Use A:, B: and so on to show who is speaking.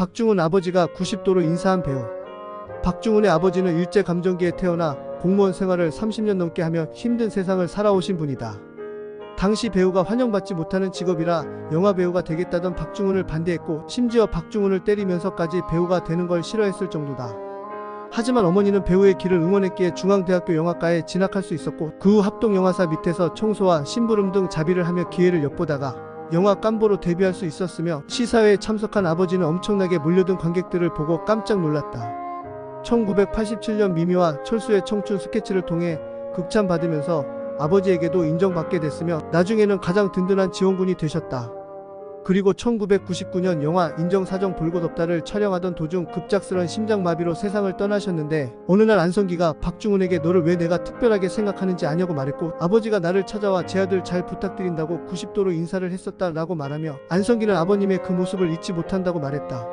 A: 박중훈 아버지가 90도로 인사한 배우. 박중훈의 아버지는 일제감정기에 태어나 공무원 생활을 30년 넘게 하며 힘든 세상을 살아오신 분이다. 당시 배우가 환영받지 못하는 직업이라 영화 배우가 되겠다던 박중훈을 반대했고 심지어 박중훈을 때리면서까지 배우가 되는 걸 싫어했을 정도다. 하지만 어머니는 배우의 길을 응원했기에 중앙대학교 영화과에 진학할 수 있었고 그 후 합동영화사 밑에서 청소와 심부름 등 자비를 하며 기회를 엿보다가 영화 깜보로 데뷔할 수 있었으며 시사회에 참석한 아버지는 엄청나게 몰려든 관객들을 보고 깜짝 놀랐다. 1987년 미미와 철수의 청춘 스케치를 통해 극찬받으면서 아버지에게도 인정받게 됐으며 나중에는 가장 든든한 지원군이 되셨다. 그리고 1999년 영화 인정사정 볼것 없다를 촬영하던 도중 급작스런 심장마비로 세상을 떠나셨는데 어느 날 안성기가 박중훈에게 너를 왜 내가 특별하게 생각하는지 아냐고 말했고 아버지가 나를 찾아와 제 아들 잘 부탁드린다고 90도로 인사를 했었다 라고 말하며 안성기는 아버님의 그 모습을 잊지 못한다고 말했다.